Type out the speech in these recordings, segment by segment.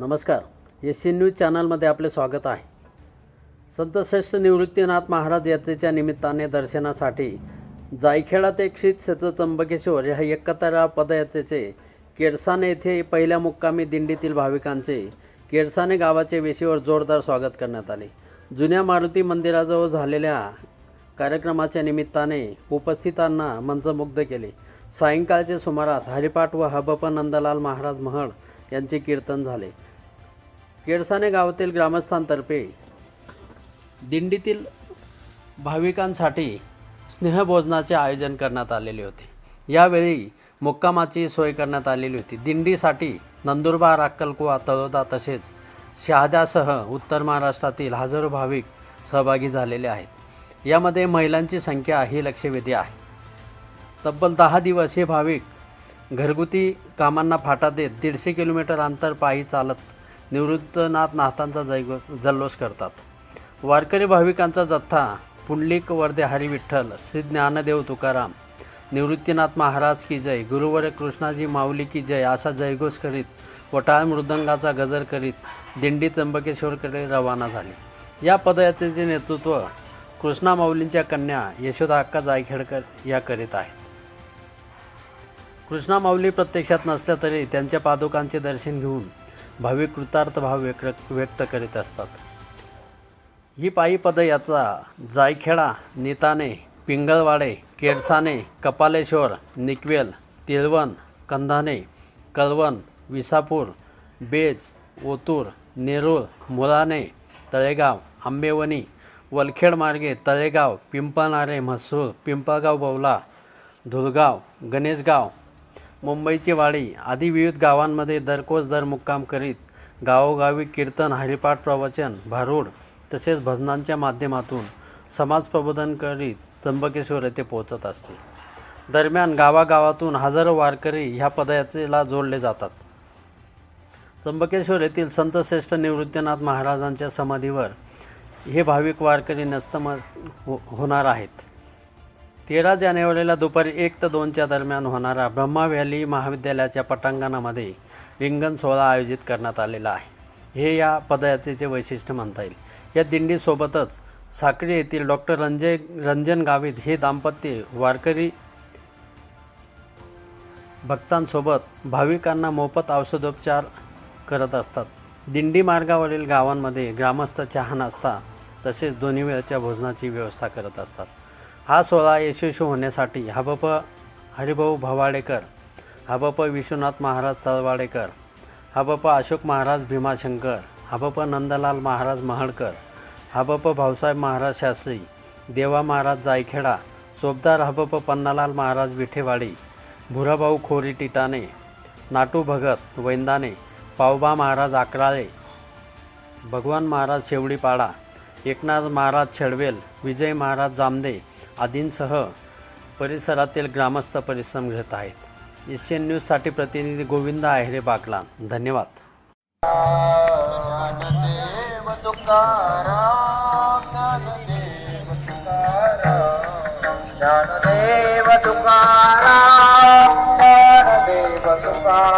नमस्कार. S C news चॅनलमध्ये आपले स्वागत आहे. संतश्रेष्ठ निवृत्तीनाथ महाराज यात्रेच्या निमित्ताने दर्शनासाठी जायखेडा ते क्षित क्षेत्र त्र्यंबकेश्वर ह्या एकतारा पदयात्रेचे केडसाने येथे पहिल्या मुक्कामी दिंडीतील भाविकांचे केडसाने गावाचे वेशीवर जोरदार स्वागत करण्यात आले. जुन्या मारुती मंदिराजवळ झालेल्या कार्यक्रमाच्या निमित्ताने उपस्थितांना मंत्रमुग्ध केले. सायंकाळचे सुमारास हरिपाठ व हबप नंदलाल महाराज महड यांचे कीर्तन झाले. केळसाने गावातील ग्रामस्थांतर्फे दिंडीतील भाविकांसाठी स्नेहभोजनाचे आयोजन करण्यात आलेले होते. यावेळी मुक्कामाची सोय करण्यात आलेली होती. दिंडीसाठी नंदुरबार अक्कलकुवा तळोदा तसेच शहाद्यासह उत्तर महाराष्ट्रातील हजारो भाविक सहभागी झालेले आहेत. यामध्ये महिलांची संख्या ही लक्षवेधी आहे. तब्बल दहा दिवस हे भाविक घरगुती कामांना फाटा देत दीडशे किलोमीटर अंतर पायी चालत निवृत्तनाथ नाथांचा जैग जल्लोष करतात. वारकरी भाविकांचा जथ्था पुंडलिक वर्धे हरी विठ्ठल श्री ज्ञानदेव तुकाराम निवृत्तीनाथ महाराज की जय गुरुवर कृष्णाजी माऊली की जय असा जयघोष करीत वटाळ मृदंगाचा गजर करीत दिंडी त्र्यंबकेश्वरकडे रवाना झाली. या पदयात्रेचे नेतृत्व कृष्णा माऊलींच्या कन्या यशोदा अक्का जायखेडकर या करीत आहेत. कृष्णा माऊली प्रत्यक्षात नसल्या तरी त्यांच्या पादुकांचे दर्शन घेऊन भाविक कृतार्थ भाव व्यक्त व्यक्त करीत असतात. ही पायी पदयात्रा जायखेडा निताने पिंगळवाडे केडसाने कपालेश्वर निकवेल तिळवण कंधाने कळवण विसापूर बेज ओतूर नेरूळ मुळाणे तळेगाव आंबेवणी वलखेड मार्गे तळेगाव पिंपळनारे म्हसूर पिंपळगाव बवला धुळगाव गणेशगाव मुंबईची वाडी आदी विविध गावांमध्ये दरकोस दर मुक्काम करीत गावोगावी कीर्तन हरिपाठ प्रवचन भारूड तसेच भजनांच्या माध्यमातून समाज प्रबोधन करीत त्र्यंबकेश्वर येथे पोहोचत असते. दरम्यान गावागावातून हजारो वारकरी ह्या पदयात्रेला जोडले जातात. त्र्यंबकेश्वर येथील संतश्रेष्ठ निवृत्तीनाथ महाराजांच्या समाधीवर हे भाविक वारकरी नस्तम हो होणार आहेत. तेरा जानेवारीला दुपारी एक ते दोनच्या दरम्यान होणारा ब्रह्मा व्हॅली महाविद्यालयाच्या पटांगणामध्ये रिंगण सोहळा आयोजित करण्यात आलेला आहे. हे या पदयात्रेचे वैशिष्ट्य म्हणता येईल. या दिंडीसोबतच साक्री येथील डॉक्टर रंजय रंजन गावित हे दाम्पत्य वारकरी भक्तांसोबत भाविकांना मोफत औषधोपचार करत असतात. दिंडी मार्गावरील गावांमध्ये ग्रामस्थ चहा नाश्ता तसेच दोन्ही वेळच्या भोजनाची व्यवस्था करत असतात. हा सोहळा यशस्वी होण्यासाठी हबप हरिभाऊ भवाडेकर हबप विश्वनाथ महाराज तळवाडेकर हबप अशोक महाराज भीमाशंकर हबप नंदलाल महाराज महाडकर हबप भाऊसाहेब महाराज शास्त्री देवा महाराज जायखेडा चोपदार हबप पन्नालाल महाराज विठेवाडी भुराभाऊ खोरी टिटाणे नाटू भगत वैंदाने पावबा महाराज अकराळे भगवान महाराज शेवडीपाडा एकनाथ महाराज छडवेल विजय महाराज जामदे आदींसह परिसरातील ग्रामस्थ परिश्रम घेत आहेत. एशियन न्यूजसाठी प्रतिनिधी गोविंद आहेरे बाकलान. धन्यवाद. ज्ञानदेव ज्ञानदेव ज्ञानदेव तुकाराम ज्ञानदेव तुकाराम.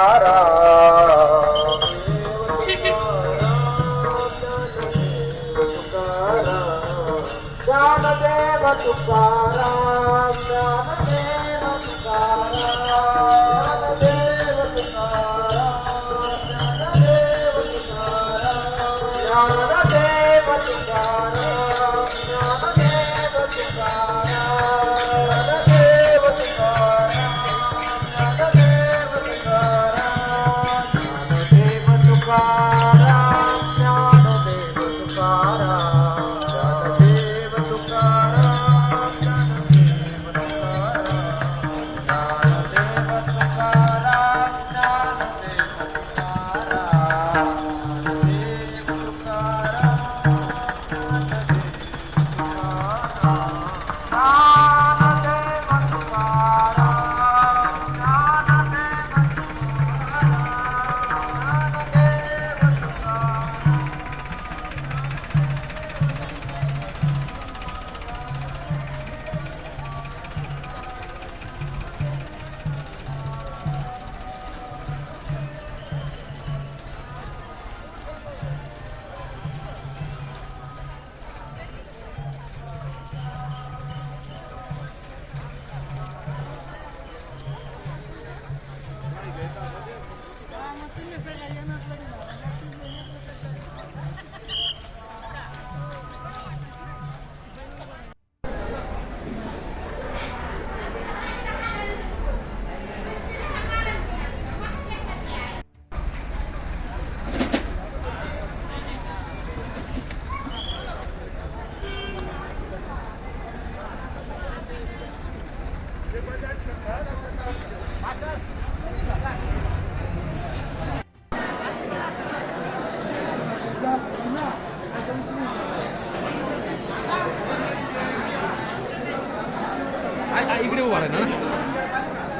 इकडे उभा ना.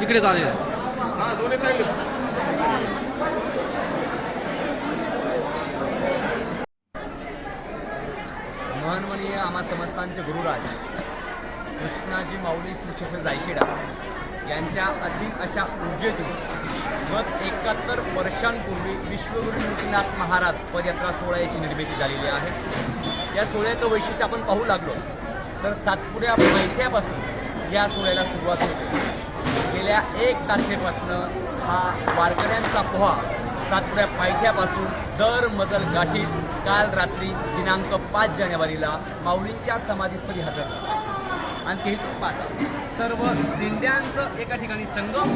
इकडे चालेल महनमनीय आम्हा समस्तांचे गुरुराज कृष्णाजी माऊली श्रीक्षेत्र जायखेडा यांच्या असीम अशा ऊर्जेतून गत एकाहत्तर वर्षांपूर्वी विश्वगुरू निवृत्तीनाथ महाराज पदयात्रा सोहळ्याची निर्मिती झालेली आहे. या सोहळ्याचं वैशिष्ट्य आपण पाहू लागलो. तर सातपुड्या पैठ्यापासून या सोहळ्याला सुरुवात होते. गेल्या एक तारखेपासून हा वारकऱ्यांचा पोहा सातपुड्या पायथ्यापासून दर मजल गाठीत काल रात्री दिनांक पाच जानेवारीला माऊलींच्या समाधीस्थळी हजर झाला. आणि तेथून पाहता. सर्व दिंड्यांचं एका ठिकाणी संगम.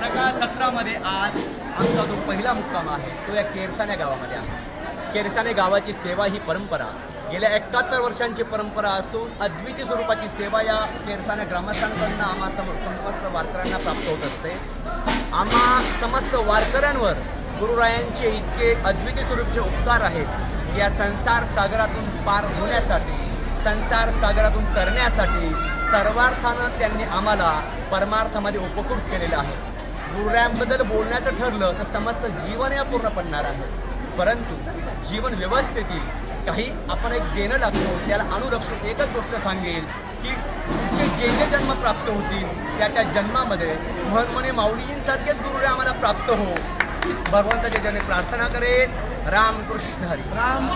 सकाळ सत्रामध्ये आज आमचा जो पहिला मुक्काम आहे तो या केरसाने गावामध्ये आहे. केरसाने गावाची सेवा ही परंपरा. गेल्या एकाहत्तर वर्षांची परंपरा असून अद्वितीय स्वरूपाची सेवा या केरसाने ग्रामस्थांकडनं आम्हा सम समस्त वारकऱ्यांना प्राप्त होत असते. आम्हा समस्त वारकऱ्यांवर गुरुरायांचे इतके अद्वितीय स्वरूपचे उपकार आहेत या संसार सागरातून पार होण्यासाठी संसार सागरातून तरण्यासाठी सर्वार्थानं त्यांनी आम्हाला परमार्थामध्ये उपकृत केलेलं आहे. गुरुरायांबद्दल बोलण्याचं ठरलं तर समस्त जीवन या पूर्ण पडणार आहे. परंतु जीवन व्यवस्थेतील काही आपण एक देणं लागतो त्याला अनुलक्षित एकच गोष्ट सांगेल की पुढचे जे जे जन्म प्राप्त होतील त्या त्या जन्मामध्ये म्हणून माऊलींसारखेच गुरुरे आम्हाला प्राप्त हो भगवंताच्या जने प्रार्थना करेल रामकृष्ण हरी. राम